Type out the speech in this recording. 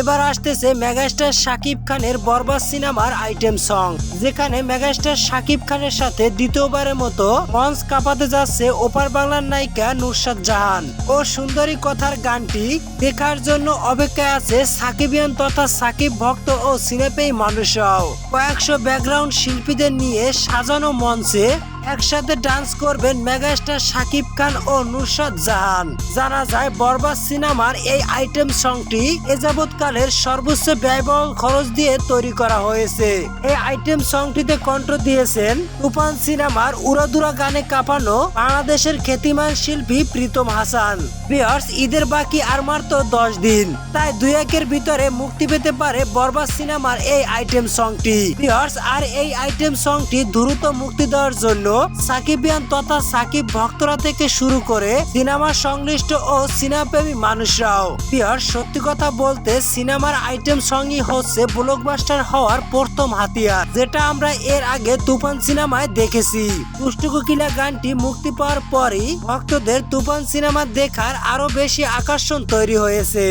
এবার আসতেছে মেগাস্টার শাকিব খানের বরবাদ সিনেমার আইটেম সং, যেখানে মেগাস্টার শাকিব খানের সাথে দ্বিতীয়বারের মতো মঞ্চ কাঁপাতে যাচ্ছে ওপার বাংলার নায়িকা নুরসাদ জাহান। ও সুন্দরী কথার গানটি দেখার জন্য অপেক্ষায় আছে সাকিবিয়ান তথা সাকিব ভক্ত ও সিনেপেই মানুষরাও। কয়েকশো ব্যাকগ্রাউন্ড শিল্পীদের নিয়ে সাজানো মঞ্চে একসাথে ডান্স করবেন মেগাস্টার শাকিব খান ও নুরসাদ জাহান। জানা যায়, বরবাদ সিনেমার এই আইটেম সংটি এ যাবৎকালের সর্বোচ্চ ব্যয়বহুল খরচ দিয়ে তৈরি করা হয়েছে। এই আইটেম সংটিতে কণ্ঠ দিয়েছেন তুফান সিনেমার উড়াদুরা গানে কাঁপানো বাংলাদেশের খ্যাতিমান শিল্পী প্রীতম হাসান। বিয়ার্স ঈদের বাকি আর মাত্র দশ দিন। তাই দুই একের ভিতরে মুক্তি পেতে পারে বরবাদ সিনেমার এই আইটেম সংটি। বিয়ার্স আর এই আইটেম সংটি দ্রুত মুক্তি দেওয়ার জন্য সাকিবিয়ান তথা সাকিব ভক্তরা থেকে শুরু করে সিনেমা সংশ্লিষ্ট ও সিনেমাপ্রেমী মানুষরাও। বিয়ার সত্যি কথা বলতে সিনেমার আইটেম সঙ্গই হচ্ছে ব্লকবাস্টার হওয়ার প্রথম হাতিয়ার, যেটা আমরা এর আগে তুফান সিনেমায় দেখেছি। কুষ্ঠকুকিলা গানটি মুক্তি পাওয়ার পরই ভক্তদের তুফান সিনেমা দেখার আরও বেশি আকর্ষণ তৈরি হয়েছে।